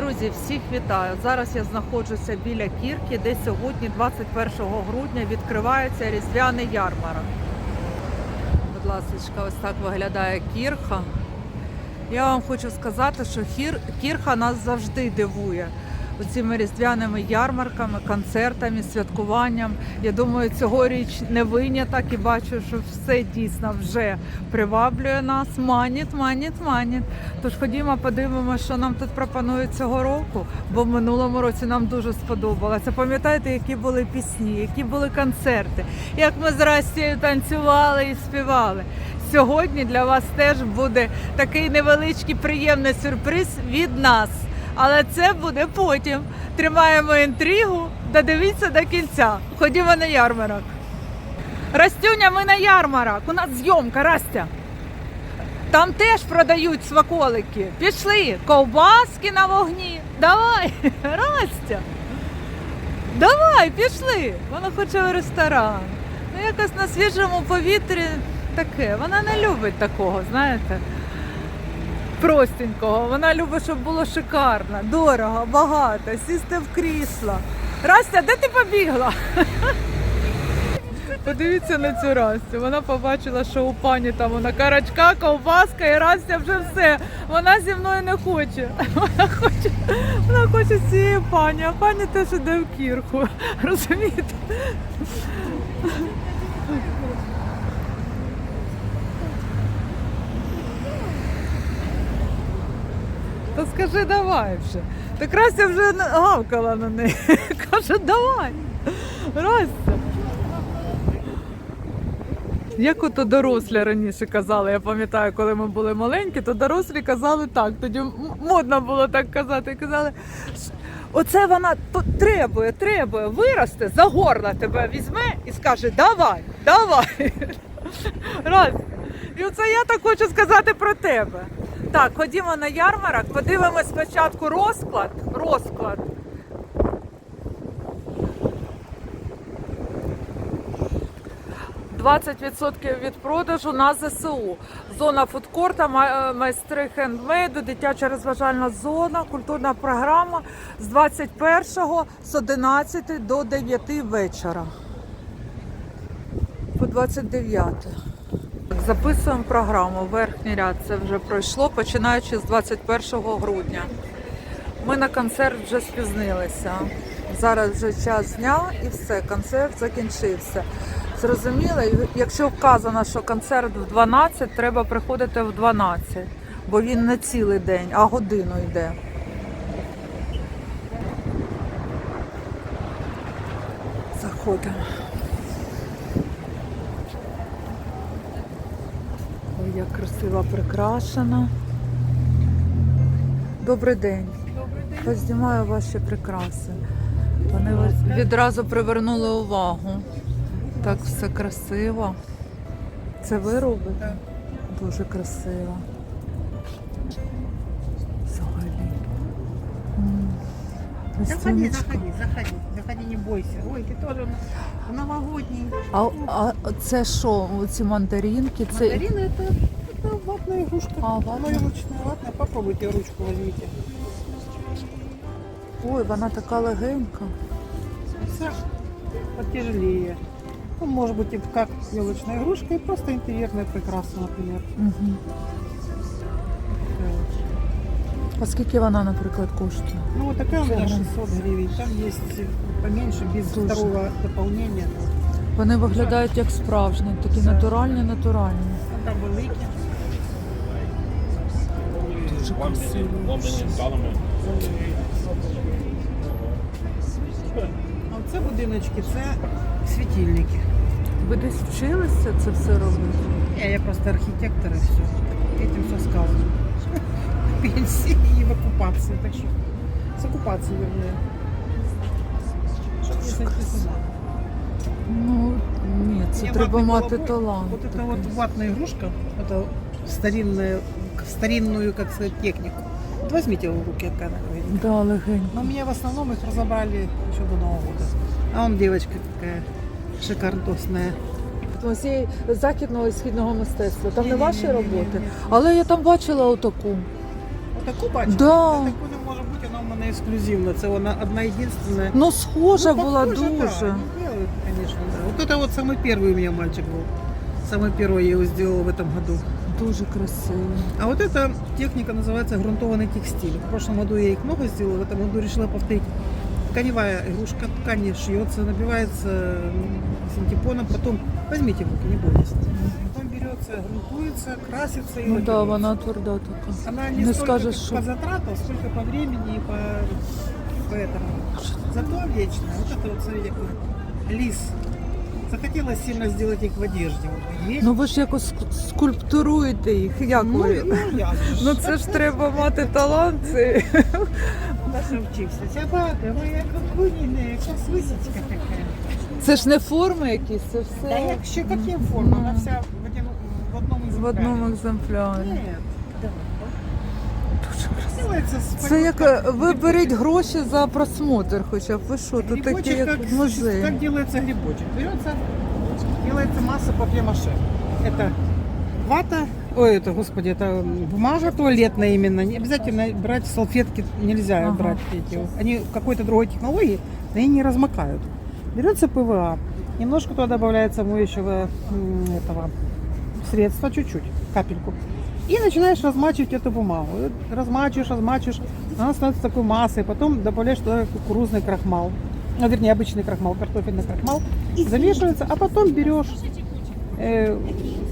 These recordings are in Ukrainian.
Друзі, всіх вітаю! Зараз я знаходжуся біля кірки, де сьогодні, 21 грудня, відкривається різдвяний ярмарок. Будь ласка, ось так виглядає кірха. Я вам хочу сказати, що кірха нас завжди дивує цими різдвяними ярмарками, концертами, святкуванням. Я думаю, цьогоріч не виняток і бачу, що все дійсно вже приваблює нас. Маніт, маніт, маніт. Тож ходімо, подивимося, що нам тут пропонують цього року, бо в минулому році нам дуже сподобалося. Пам'ятаєте, які були пісні, які були концерти, як ми з Растією танцювали і співали. Сьогодні для вас теж буде такий невеличкий приємний сюрприз від нас. Але це буде потім. Тримаємо інтригу, додивіться до кінця. Ходімо на ярмарок. Растюня, ми на ярмарок. У нас зйомка, Растя. Там теж продають смаколики. Пішли, ковбаски на вогні. Давай, Растя. Давай, пішли. Вона хоче в ресторан. Ну, якось на свіжому повітрі таке. Вона не любить такого, знаєте простенького. Вона любить, щоб було шикарно, дорого, багато, сісти в крісло. Растя, де ти побігла? Подивіться на цю Растю. Вона побачила, що у пані там вона карачка, ковбаска і Растя вже все. Вона зі мною не хоче. Вона хоче, вона хоче цієї пані, а пані теж іде в кірку. Розумієте? Та скажи давай вже. Так Растя вже гавкала на неї. Каже, давай. Растя. Як ото дорослі раніше казали, я пам'ятаю, коли ми були маленькі, то дорослі казали так. Тоді модно було так казати. Казали, оце вона то требує, виросте, за горло тебе візьме і скаже, давай, давай. Раз. І оце я так хочу сказати про тебе. Так, ходімо на ярмарок, подивимось спочатку розклад. Розклад. «20% від продажу на ЗСУ. Зона фудкорта, е, майстри хендмейду, дитяча розважальна зона, культурна програма з 21 з 11 до 9 вечора. По 29. Записуємо програму. Верхній ряд це вже пройшло, починаючи з 21 грудня. Ми на концерт вже спізнилися. Зараз вже час дня і все, концерт закінчився. Зрозуміло, якщо вказано, що концерт в 12, треба приходити в 12, бо він не цілий день, а годину йде. Заходимо. Як красиво прикрашена. Добрий день. Познімаю ваші прикраси. Вони відразу привернули увагу. Так все красиво. Це ви робите? Дуже красиво. Заходи, Листіночка. заходи, заходи, заходи, не бойся. Ой, ты тоже новогодний. А, а це що, ці мандаринки? Це Мандарины это, это ватная игрушка. А, ватная. Оно ручная ватная. Попробуйте ручку возьмите. ой, вона така легенька. Все потяжелее. Ну, может быть, и как елочная игрушка и просто интерьерная прикраса, например. Угу. А скільки вона, наприклад, коштує? Ну, вот такая у 600 гривен. Там есть поменьше, без Слушай. второго дополнения. Вони виглядають як справжні, такі натуральні, натуральні. Там великі. Дуже man. А оце будиночки, це світильники. Ви десь вчилися це все робити? Я, я просто архитектор и все. Этим все сказано В пенсии и в оккупации. Так что с оккупацией, вернее. Если ты сюда. Ну ні, це Мне треба ватный мати колобок, талант. Вот это такий. вот ватная игрушка, это старинная, старинную, как сказать, технику. Вот возьмите его в руки, какая она говорит. Да, легенько. Но у меня в основном их разобрали еще до Нового года. А он девочка какая шикардосная. Музей західного і східного мистецтва. Там не Ні-ні-ні-ні-ні. ваші роботи, але я там бачила отаку. Таку бачите? Да. Таку не може бути, вона в мене ексклюзивна. Це вона одна єдинственна. Ну, схожа була похоже, дуже. Да, они делают, конечно, да. Вот это вот самый первый у меня мальчик был. Самый первый я его сделала в этом году. Дуже красиво. А вот эта техника называется грунтованный текстиль. В прошлом году я их много сделала, в этом году решила повторить. Тканевая игрушка, ткань шьется, набивается синтепоном, потом возьмите в руки, не бойтесь. Потом берется, грунтуется, красится и Ну да, лакируется. вона тверда така. Она не, Не столько скажешь, по что- затратам, сколько по времени и по, по этому. Зато вечная. Вот это вот, смотрите, какой лис. Захотелось сильно сделать их в одежде. Вот, есть. Ну ви ж якось ск- скульптуруєте їх. Як ну, ви? ну, я. Ну це ж треба мати талант. Це... Наша вчився. Собака, ви як куніна, якась висічка така. це ж не форми якісь, це все Та якщо такі форми, вона вся в, один, в одному із в одному екземплярі. Ні. Делается з Це як е, ви беріть гроші за просмотр, хоча б ви що, тут такі як в музеї. как делается грибочек? Берется, делается масса папье-маше. Это вата, ой, это, господи, это бумага туалетная именно. Не обязательно брать салфетки, нельзя Ага. брать эти. Они какой-то другой технологии, но они не размокают. Берется ПВА, немножко туда добавляется моющего этого средства, чуть-чуть, капельку. И начинаешь размачивать эту бумагу. Размачиваешь, размачиваешь, она становится такой массой. Потом добавляешь туда кукурузный крахмал. Ну, вернее, обычный крахмал, картофельный крахмал. Замешивается, а потом берешь э,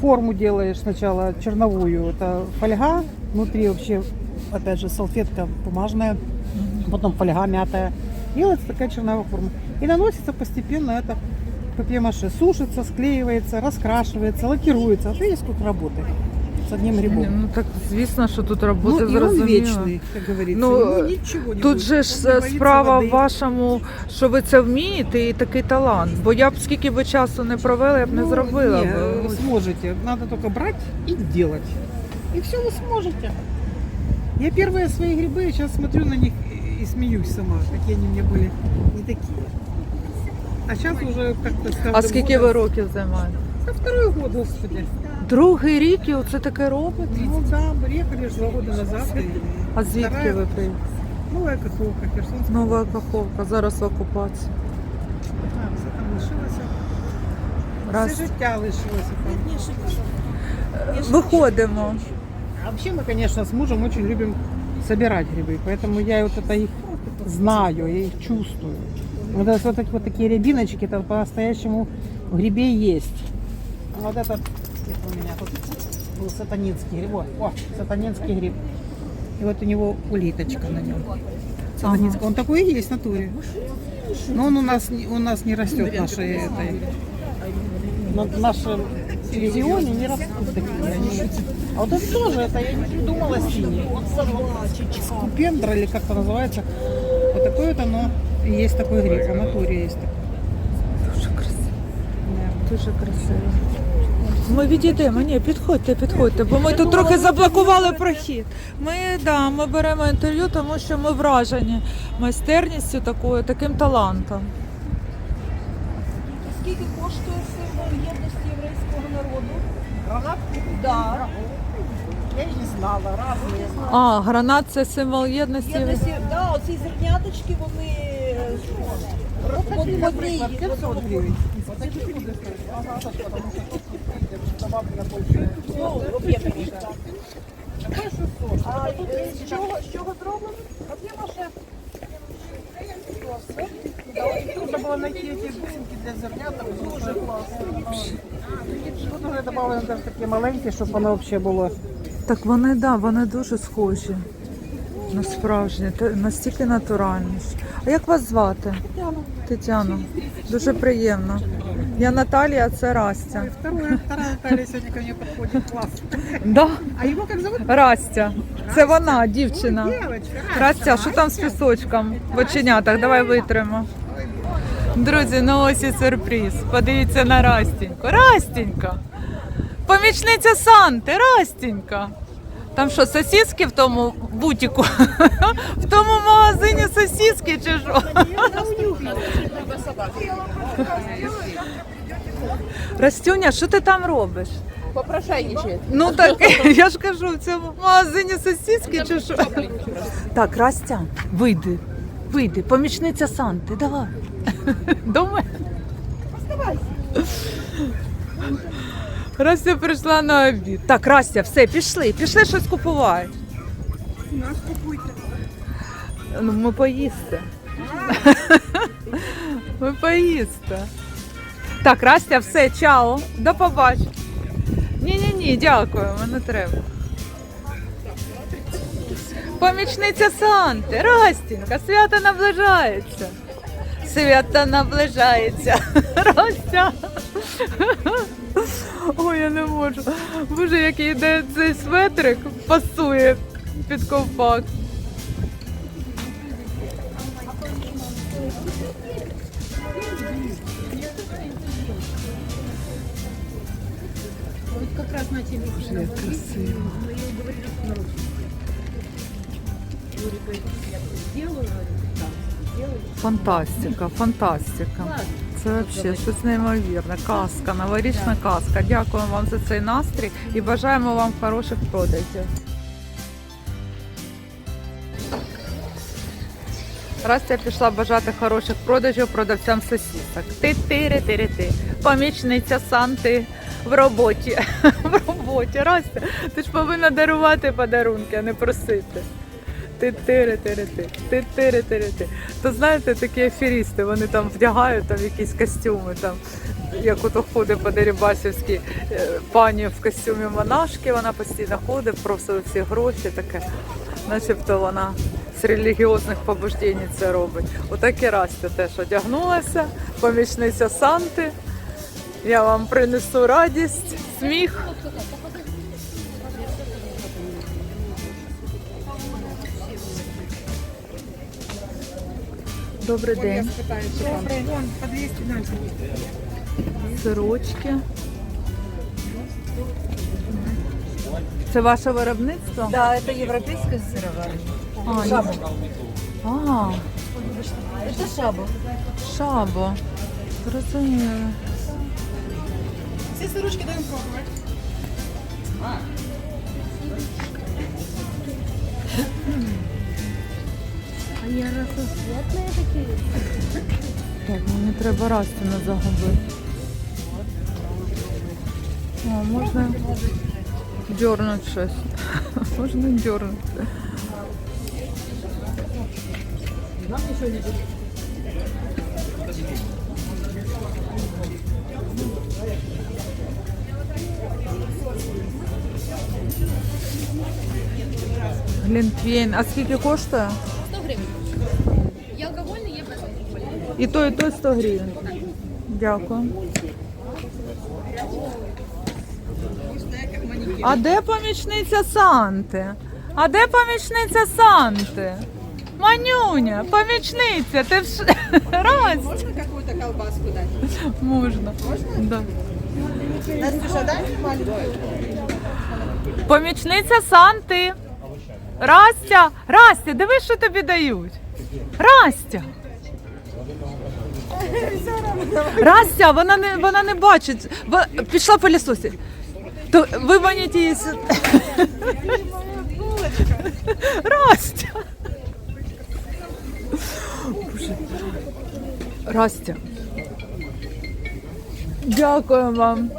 форму делаешь сначала черновую. Это фольга, внутри вообще, опять же, салфетка бумажная, потом фольга мятая. Делается такая черновая форма. И наносится постепенно это папье-маше. Сушится, склеивается, раскрашивается, лакируется. Вот видите, сколько работы с одним Ні, грибом. Ну так звісно, що тут роботи ну, и он зрозуміло. вечный, как говорится. Ну, Ему ничего не Тут будет. же ж Он не боится справа воды. в вашому, що ви це вмієте, і такий талант. Бо я б скільки би часу не провела, я б не Ну, зробила. не, б. вы сможете. Надо только брать и делать. И все вы сможете. Я первые свои грибы, сейчас смотрю на них и смеюсь сама, какие они у меня были не такие. А сейчас уже как-то с А каждым скільки ви годом- років займаєте? Да второй год, господи. Другий рік і оце таке робите? Ну да, приехали же два года назад. и А звідки вторая- ви приїхали? Новая Каховка, Херсонская. Нова Каховка, зараз в окупації. А, все там лишилося. Раз. Все життя лишилося там. Виходимо. А вообще мы, конечно, с мужем очень любим собирать грибы, поэтому я вот это их знаю, я их чувствую. Вот, это, вот, такие, вот такие рябиночки, это по-настоящему в грибе есть. А Вот этот, это у меня тут был сатанинский гриб. О, о, сатанинский гриб. И вот у него улиточка на нем. Сатанинская. Он такой и есть в натуре. Но он у нас, не- у нас не растет нашей этой на в нашем регионе не растут такие. Они... А вот это тоже, это я не придумала синий. Скупендра или как это называется. Вот такое вот оно. И есть такой гриб, в натуре есть такой. Дуже красиво. Да. Дуже красиво. Ми відійдемо, ні, підходьте, підходьте, бо ми тут трохи заблокували прохід. Ми, да, ми беремо інтерв'ю, тому що ми вражені майстерністю такою, таким талантом. Скільки коштує символ єдності єврейського народу? Гранат? Да. Я и не знала, разные. А, гранат це символ єдності. Єдності, да, оці зерняточки, вони е, вони в одній. Например, 500 больше. Ну, об'ємні. Такой 600. А е, з чого, з чого зроблено? Папье-маше. Трудно было найти эти бусинки для зерняток. Дуже классно. Тут даже такі маленькі, щоб воно взагалі було. Так вони, да, вони дуже схожі. На справжні, настільки натуральні. А як вас звати? Тетяна. Дуже приємно. Я Наталія, це Растя. Ой, второе, вторая Наталья сегодня ко мне подходит. Класс. Да, А его как зовут? Растя. Це вона, дівчина. Ой, девочка. Растя, що там з пісочком в оченятах? Давай витримо. Друзі, ну ось і сюрприз. Подивіться на Растіньку. Растінька! Помічниця Санти, Растінька. Там що, сосиски в тому бутіку? В тому магазині сосиски чи що? Растюня, що ти там робиш? мошенничает. Ну так я ж кажу, це в магазині сосиски чи що? Так, Растя, вийди, вийди, помічниця Санти, давай. До мене. Растя прийшла на обід. Так, Растя, все, пішли, пішли щось купувати. Нас купуйте. Ну, ми поїсти. Ми поїсти. Так, Растя, все, чао. До побачення. Ні-ні ні, дякую, мене треба. Помічниця Санти, Растінка, свято наближається. Свято наближається. Растя. Ой, я не можу. Боже, який йде цей светрик, пасує під ковпак. Боже, як красиво. Фантастика, фантастика. Це взагалі щось неймовірне. Казка, новорічна казка. Дякуємо вам за цей настрій і бажаємо вам хороших продажів. Растя пішла бажати хороших продажів продавцям сосісок. ти тири тири ти Помічниця Санти в роботі. В роботі. Растя, ти ж повинна дарувати подарунки, а не просити. ти тири тири ти ти тири тири ти То знаєте, такі аферісти, вони там вдягають там якісь костюми, там, як ото ходить по Дерибасівській е, пані в костюмі монашки, вона постійно ходить, просить всі гроші, таке, начебто вона з релігіозних побуждень це робить. Отак і Растя теж одягнулася, помічниця Санти. Я вам принесу радість, сміх. Добрий день. Вон, по 200 дальше. Сирочки. Це ваше виробництво? Да, это европейская сыроварня. А, Шабо. а, Это шабо. шабо. Зрозуміло. Все сырочки даем пробовать. Они разноцветные такие. Так, мені треба Растіна загубити. О, можна дернути щось. Можна дернути. Глінтвейн. А скільки коштує? 100 гривень. Є алкогольний, є безалкогольний. І то, і то 100 гривень. Дякую. А де помічниця Санти? А де помічниця Санти? Манюня, помічниця, ти вш... Раз. Можно какую-то колбаску дать? Можна. Да. Настюша, дай маленькую. Помічниця Санти. Растя, Растя, дивись, що тобі дають. Растя. Растя, вона не, вона не бачить. Пішла по лісосі. То виманіть її. Растя. Растя. Дякую вам.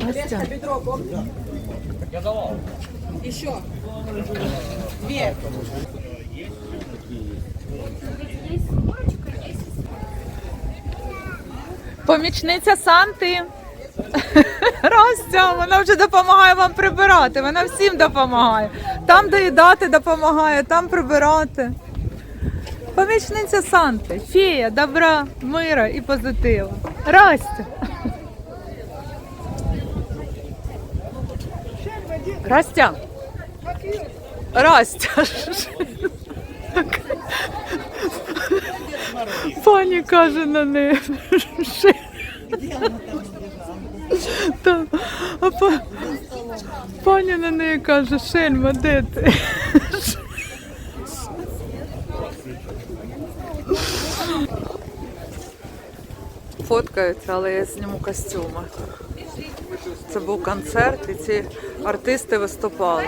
Растя. Еще. Две. Помічниця Санти. Растя, вона вже допомагає вам прибирати. Вона всім допомагає. Там доїдати допомагає, там прибирати. Помічниця Санти, фея, добра, мира і позитиву. Растя. Растя. Растя. Пані каже на неї. Там, а па, пані на неї каже, Шельма, де ти? Фоткаються, але я зніму костюми. Це був концерт, і ці артисти виступали.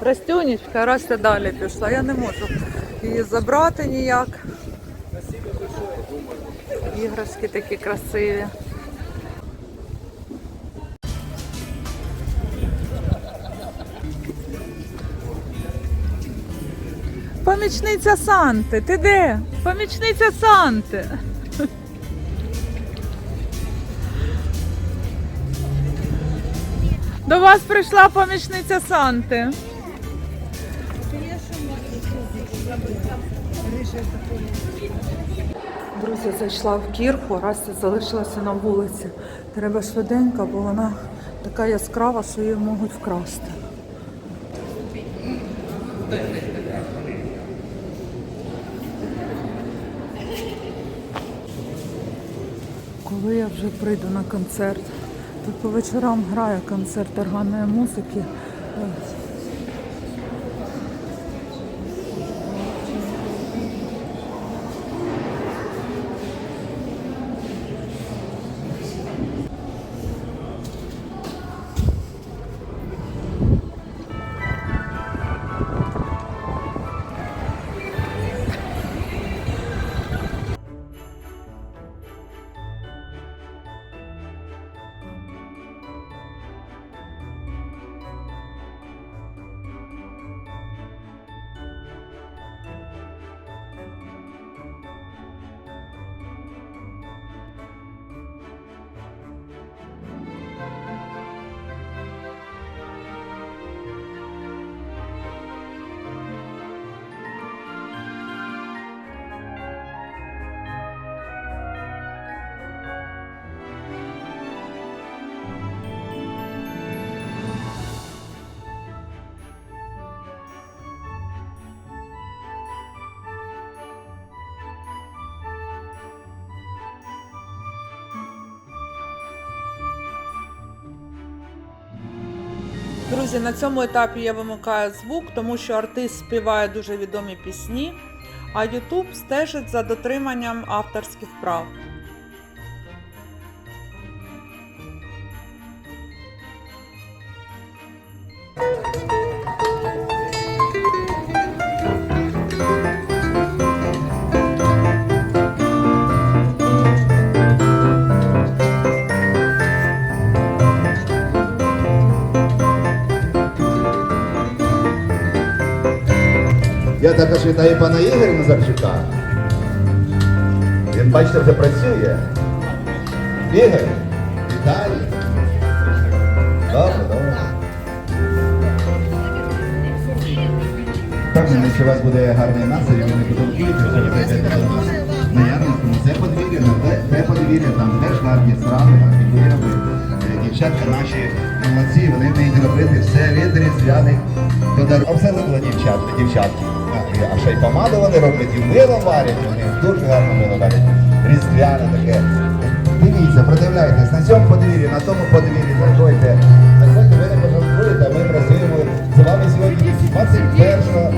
Растюнічка, Растя далі пішла. Я не можу її забрати ніяк. Іграшки такі красиві. Помічниця Санти, ти де? Помічниця Санти. До вас прийшла помічниця Санти. Друзі, зайшла в кірху, Растя залишилася на вулиці. Треба швиденько, бо вона така яскрава, що її можуть вкрасти. Коли я вже прийду на концерт, тут по вечорам грає концерт органної музики. Друзі, на цьому етапі я вимикаю звук, тому що артист співає дуже відомі пісні, а YouTube стежить за дотриманням авторських прав. Також вітаю пана Ігоря Назарчука. Він, бачите, вже працює. Ігор, вітаю. Добре, добре. Впевнений, що у вас буде гарний настрій, ви не що ви зайдете до Наярницькому. Це подвір'я, ну, те, те подвір'я, там теж гарні страви, гарні вироби. Дівчатка наші молодці, вони вміють робити все від різдвяних подарунків. Обселили дівчатки, дівчатки. А, А ще й помаду вони роблять, і мило варять, вони дуже гарно мило варять. Різдвяне таке. Дивіться, продивляйтесь, на цьому подвір'ї, на тому подвір'ї, заходьте. Заходьте, ви не пожалкуєте, а ми працюємо з вами сьогодні 21 числа.